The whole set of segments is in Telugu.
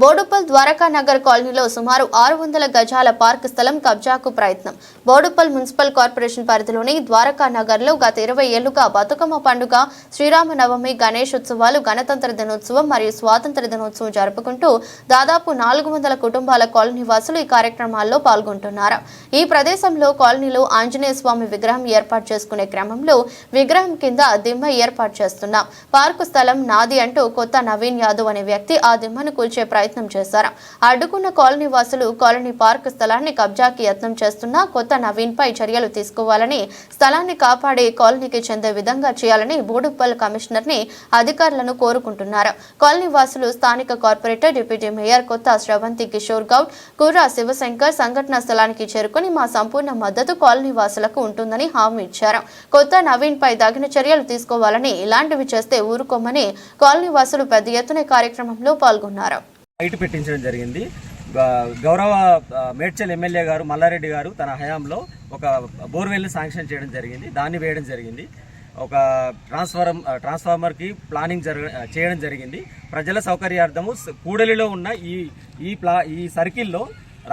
బోడుపల్ ద్వారకా నగర్ కాలనీలో సుమారు ఆరు వందల గజాల పార్క్ స్థలం కబ్జాకు ప్రయత్నం. బోడుపల్ మున్సిపల్ కార్పొరేషన్ పరిధిలోని ద్వారకా నగర్లో గత ఇరవై ఏళ్ళుగా బతుకమ్మ పండుగ శ్రీరామనవమి గణేష్ ఉత్సవాలు గణతంత్ర దినోత్సవం మరియు స్వాతంత్ర దినోత్సవం జరుపుకుంటూ దాదాపు నాలుగు వందల కుటుంబాల కాలనీ వాసులు ఈ కార్యక్రమాల్లో పాల్గొంటున్నారు. ఈ ప్రదేశంలో కాలనీలో ఆంజనేయ స్వామి విగ్రహం ఏర్పాటు చేసుకునే క్రమంలో విగ్రహం కింద దిమ్మ ఏర్పాటు చేస్తున్నాం. పార్కు స్థలం నాది అంటూ కొత్త నవీన్ యాదవ్ అనే వ్యక్తి ఆ దిమ్మను కూల్చే ప్రయత్నం చేశారు. అడ్డుకున్న కాలనీ వాసులు కాలనీ పార్క్ స్థలాన్ని కబ్జాకి యత్నం చేస్తున్నా కొత్త నవీన్ పై చర్యలు తీసుకోవాలని స్థలాన్ని కాపాడి కాలనీకి చెందే విధంగా చేయాలని బోడుప్పల్ కమిషనర్ని అధికారులను కోరుకుంటున్నారు. కాలనీ వాసులు స్థానిక కార్పొరేటర్ డిప్యూటీ మేయర్ కొత్త శ్రవంతి కిషోర్ గౌడ్ కుర్రా శివశంకర్ సంఘటన స్థలానికి చేరుకుని మా సంపూర్ణ మద్దతు కాలనీ వాసులకు ఉంటుందని హామీ ఇచ్చారు. కొత్త నవీన్ పై తగిన చర్యలు తీసుకోవాలని ఇలాంటివి చేస్తే ఊరుకోమని కాలనీ వాసులు పెద్ద ఎత్తున కార్యక్రమంలో పాల్గొన్నారు. హైట్ పెట్టించడం జరిగింది. గౌరవ మేడ్చల్ ఎమ్మెల్యే గారు మల్లారెడ్డి గారు తన హయాంలో ఒక బోర్వెల్ శాంక్షన్ చేయడం జరిగింది. దాన్ని వేయడం జరిగింది. ఒక ట్రాన్స్ఫార్మ్ ట్రాన్స్ఫార్మర్కి ప్లానింగ్ జరగ చేయడం జరిగింది. ప్రజల సౌకర్యార్థము కూడలిలో ఉన్న ఈ ఈ ప్లా ఈ సర్కిల్లో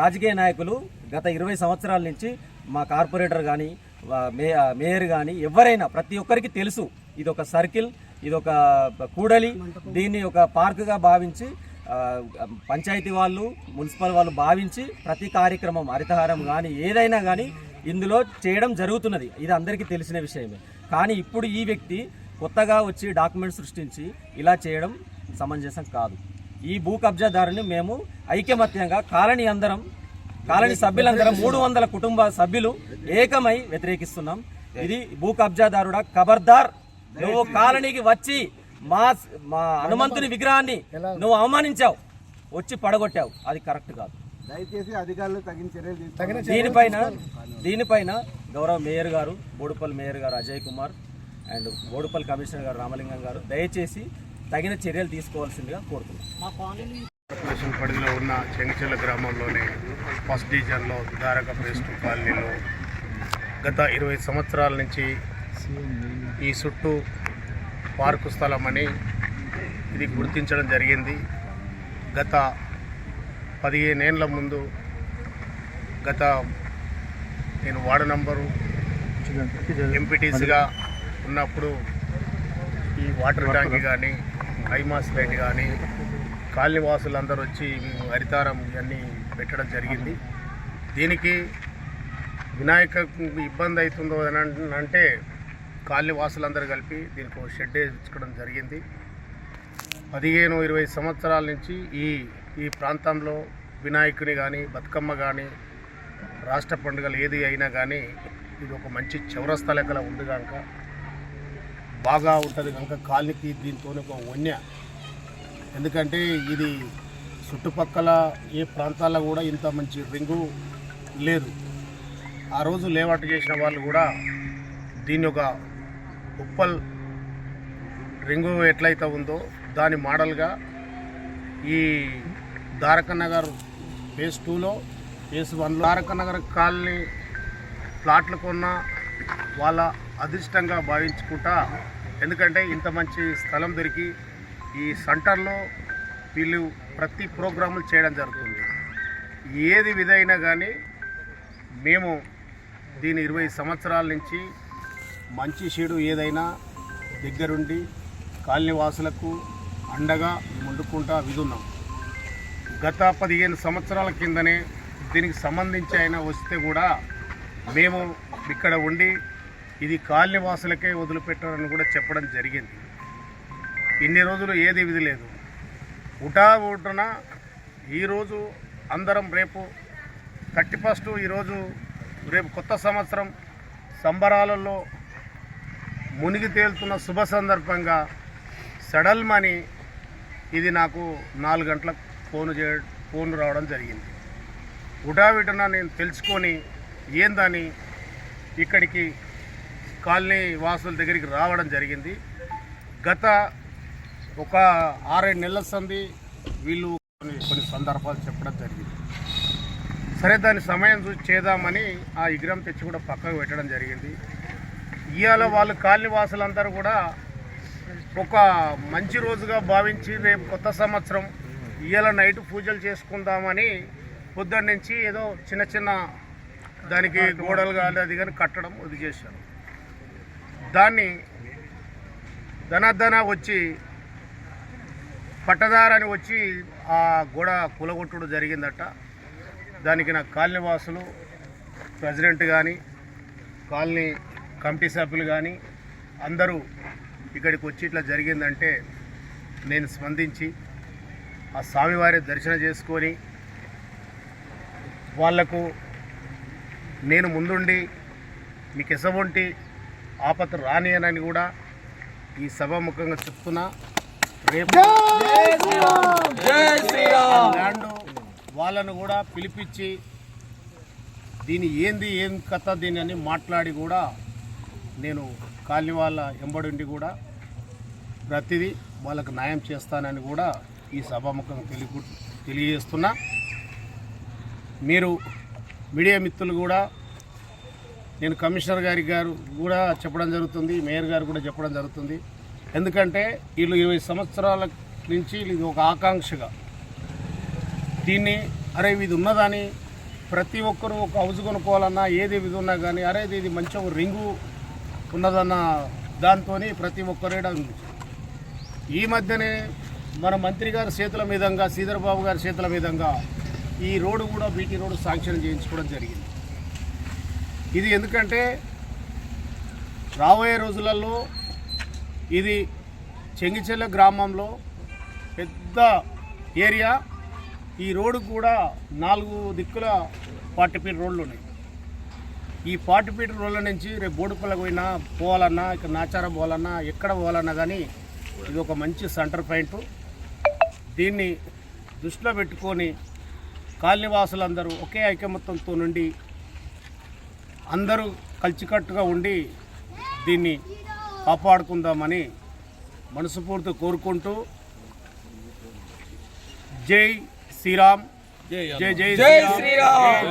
రాజకీయ నాయకులు గత ఇరవై సంవత్సరాల నుంచి మా కార్పొరేటర్ కానీ మే మేయర్ కానీ ఎవరైనా ప్రతి ఒక్కరికి తెలుసు. ఇది ఒక సర్కిల్ ఇది ఒక కూడలి దీన్ని ఒక పార్క్గా భావించి పంచాయతీ వాళ్ళు మున్సిపల్ వాళ్ళు భావించి ప్రతి కార్యక్రమం హరితహారం కానీ ఏదైనా కానీ ఇందులో చేయడం జరుగుతున్నది. ఇది అందరికీ తెలిసిన విషయమే. కానీ ఇప్పుడు ఈ వ్యక్తి కొత్తగా వచ్చి డాక్యుమెంట్ సృష్టించి ఇలా చేయడం సమంజసం కాదు. ఈ భూ కబ్జాదారుని మేము ఐకమత్యంగా కాలనీ అందరం కాలనీ సభ్యులందరం మూడు వందల కుటుంబ సభ్యులు ఏకమై వ్యతిరేకిస్తున్నాం. ఇది భూ కబ్జాదారుడా ఖబర్దార్ నువ్వు కాలనీకి వచ్చి మా మా హనుమంతుని విగ్రహాన్ని నువ్వు అవమానించావు వచ్చి పడగొట్టావు. అది కరెక్ట్ కాదు. దయచేసి అధికారులు తగిన చర్యలు దీనిపైన దీనిపైన గౌరవ మేయర్ గారు బోడుపల్ మేయర్ గారు అజయ్ కుమార్ అండ్ బోడుపల్ కమిషనర్ గారు రామలింగం గారు దయచేసి తగిన చర్యలు తీసుకోవాల్సిందిగా కోరుతున్నాం కార్పొరేషన్ పరిధిలో ఉన్న చెంగిచెల్ల గ్రామంలోని ఫస్ట్ డివిజన్లో ధారక పేస్ట్ కాలనీలో గత ఇరవై సంవత్సరాల నుంచి ఈ చుట్టూ పార్కు స్థలం అని ఇది గుర్తించడం జరిగింది. గత పదిహేనేళ్ళ ముందు గత నేను వార్డు నంబరు ఎంపీటీసీగా ఉన్నప్పుడు ఈ వాటర్ ట్యాంక్ కానీ ఐమాస్ లైట్ కానీ కాలనీ వాసులందరూ వచ్చి హరితారం ఇవన్నీ పెట్టడం జరిగింది. దీనికి వినాయక ఇబ్బంది అవుతుందో అని అంటే కాలనీ వాసులందరూ కలిపి దీనికి షెడ్ వేయించుకోవడం జరిగింది. పదిహేను ఇరవై సంవత్సరాల నుంచి ఈ ఈ ప్రాంతంలో వినాయకుని కానీ బతుకమ్మ కానీ రాష్ట్ర పండుగలు ఏది అయినా కానీ ఇది ఒక మంచి చౌరస్తా లెక్కల ఉంది కనుక బాగా ఉంటుంది కనుక కాలనీకి దీంతో ఒక వన్య. ఎందుకంటే ఇది చుట్టుపక్కల ఏ ప్రాంతాల్లో కూడా ఇంత మంచి రింగు లేదు. ఆ రోజు లేవాటు చేసిన వాళ్ళు కూడా దీని ఒక ఉప్పల్ రింగు ఎట్లయితే ఉందో దాని మోడల్గా ఈ ద్వారక నగర్ ఫేజ్ టూలో ఫేజ్ వన్లో ద్వారక నగర్ కాలనీ ప్లాట్లు కొన్న వాళ్ళ అదృష్టంగా భావించుకుంటా ఎందుకంటే ఇంత మంచి స్థలం దొరికి ఈ సెంటర్లో వీళ్ళు ప్రతి ప్రోగ్రాములు చేయడం జరుగుతుంది. ఏది విధైనా కానీ మేము దీని ఇరవై సంవత్సరాల నుంచి మంచి చెడు ఏదైనా దగ్గరుండి కాలనీవాసులకు అండగా ముందుకుంటా విధున్నాం. గత పదిహేను సంవత్సరాల కిందనే దీనికి సంబంధించి అయినా వస్తే కూడా మేము ఇక్కడ ఉండి ఇది కాలనీవాసులకే వదిలిపెట్టారని కూడా చెప్పడం జరిగింది. ఇన్ని రోజులు ఏది విధి లేదు. ఉటా ఊటన ఈరోజు అందరం రేపు థర్టీ ఫస్ట్ ఈరోజు రేపు కొత్త సంవత్సరం సంబరాలలో మునిగి తేలుతున్న శుభ సందర్భంగా సడల్మని ఇది నాకు నాలుగు గంటలకు ఫోన్ చే ఫోన్ రావడం జరిగింది. ఉడావిటన నేను తెలుసుకొని ఏందని ఇక్కడికి కాలనీ వాసుల దగ్గరికి రావడం జరిగింది. గత ఒక ఆరేడు నెలల సంది వీళ్ళు కొన్ని కొన్ని సందర్భాలు చెప్పడం జరిగింది. సరే దాని సమయం చూసి చేద్దామని ఆ విగ్రహం తెచ్చి కూడా పక్కకు పెట్టడం జరిగింది. ఇవాళ వాళ్ళు కాలనీ వాసులందరూ కూడా ఒక మంచి రోజుగా భావించి రేపు కొత్త సంవత్సరం ఇవాళ నైట్ పూజలు చేసుకుందామని పొద్దున్న నుంచి ఏదో చిన్న చిన్న దానికి గోడలు కానీ అది కానీ కట్టడం ఇది చేశాను దాన్ని ధనధన వచ్చి పట్టదారని వచ్చి ఆ గోడ కూలగొట్టుడు జరిగిందట. దానికి నా కాలనీ వాసులు ప్రెసిడెంట్ కానీ కాలనీ కమిటీ సభ్యులు కానీ అందరూ ఇక్కడికి వచ్చి ఇట్లా జరిగిందంటే నేను స్పందించి ఆ స్వామివారి దర్శనం చేసుకొని వాళ్ళకు నేను ముందుండి మీకు ఎసవంటి ఆపత రానియనని కూడా ఈ సభాముఖంగా చెప్తున్నా. రేపు ల్యాండ్ వాళ్ళను కూడా పిలిపించి దీని ఏంది ఏం కథ దీని అని మాట్లాడి కూడా నేను కాలనీ వాళ్ళ ఎంబడుండి కూడా ప్రతిదీ వాళ్ళకు న్యాయం చేస్తానని కూడా ఈ సభాముఖం తెలియ తెలియజేస్తున్నా. మీరు మీడియా మిత్రులు కూడా నేను కమిషనర్ గారి గారు కూడా చెప్పడం జరుగుతుంది మేయర్ గారు కూడా చెప్పడం జరుగుతుంది. ఎందుకంటే వీళ్ళు ఇరవై సంవత్సరాల నుంచి ఇది ఒక ఆకాంక్షగా దీన్ని అరే ఇది ఉన్నదని ప్రతి ఒక్కరూ ఒక హౌస్ కొనుక్కోవాలన్నా ఏది ఇది ఉన్నా కానీ అరే ఇది మంచి రింగు ఉన్నదన్న దాంతో ప్రతి ఒక్కరేడ ఈ మధ్యనే మన మంత్రి గారి చేతుల మీదంగా శ్రీధరబాబు గారి చేతుల మీదంగా ఈ రోడ్డు కూడా బీటీ రోడ్డు శాంక్షన్ చేయించుకోవడం జరిగింది. ఇది ఎందుకంటే రాబోయే రోజులలో ఇది చెంగిచెల్ల గ్రామంలో పెద్ద ఏరియా. ఈ రోడ్డు కూడా నాలుగు దిక్కుల ఫార్టీ రోడ్లు ఉన్నాయి. ఈ ఫార్టీ ఫీట్ రోడ్ల నుంచి రేపు బోడుపల్లికి పోయినా పోవాలన్నా ఇక్కడ నాచారం పోవాలన్నా ఎక్కడ పోవాలన్నా కానీ ఇది ఒక మంచి సెంటర్ పాయింట్. దీన్ని దృష్టిలో పెట్టుకొని కాలనీవాసులందరూ ఒకే ఐకమత్యంతో నుండి అందరూ కలిసికట్టుగా ఉండి దీన్ని కాపాడుకుందామని మనసుపూర్తి కోరుకుంటూ జై శ్రీరామ్. జై జై శ్రీరామ్.